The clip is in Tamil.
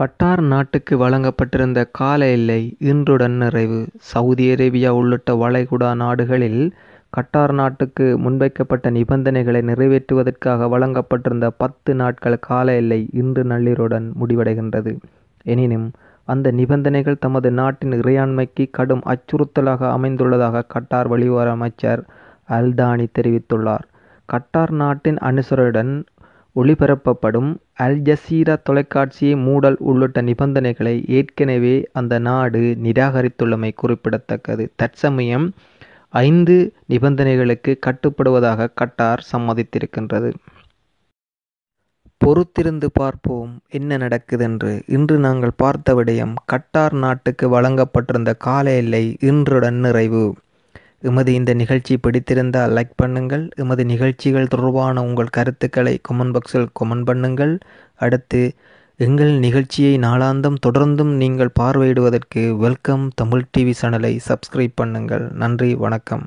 கட்டார் நாட்டுக்கு வழங்கப்பட்டிருந்த கால எல்லை இன்றுடன் நிறைவு. சவுதி அரேபியா உள்ளிட்ட வளைகுடா நாடுகளில் கட்டார் நாட்டுக்கு முன்வைக்கப்பட்ட நிபந்தனைகளை நிறைவேற்றுவதற்காக வழங்கப்பட்டிருந்த பத்து நாட்கள் கால எல்லை இன்று நள்ளிரவுடன் முடிவடைகின்றது. எனினும் அந்த நிபந்தனைகள் தமது நாட்டின் இறையாண்மைக்கு கடும் அச்சுறுத்தலாக அமைந்துள்ளதாக கட்டார் வெளியுறவு அமைச்சர் அல்தானி தெரிவித்துள்ளார். கட்டார் நாட்டின் அனுசரையுடன் ஒளிபரப்பப்படும் அல் ஜசீரா தொலைக்காட்சியை மூடல் உள்ளிட்ட நிபந்தனைகளை ஏற்கனவே அந்த நாடு நிராகரித்துள்ளமை குறிப்பிடத்தக்கது. தற்சமயம் ஐந்து நிபந்தனைகளுக்கு கட்டுப்படுவதாக கட்டார் சம்மதித்திருக்கின்றது. பொறுத்திருந்து பார்ப்போம் என்ன நடக்குதென்று. இன்று நாங்கள் பார்த்த விடயம் கட்டார் நாட்டுக்கு வழங்கப்பட்டிருந்த கால எல்லை இன்றுடன் நிறைவு. எமது இந்த நிகழ்ச்சி பிடித்திருந்தால் லைக் பண்ணுங்கள். எமது நிகழ்ச்சிகள் தொடர்பான உங்கள் கருத்துக்களை கொமெண்ட் பாக்ஸில் கொமெண்ட் பண்ணுங்கள். அடுத்து எங்கள் நிகழ்ச்சியை நாளாந்தம் தொடர்ந்தும் நீங்கள் பார்வையிடுவதற்கு வெல்கம் தமிழ் டிவி சேனலை சப்ஸ்கிரைப் பண்ணுங்கள். நன்றி வணக்கம்.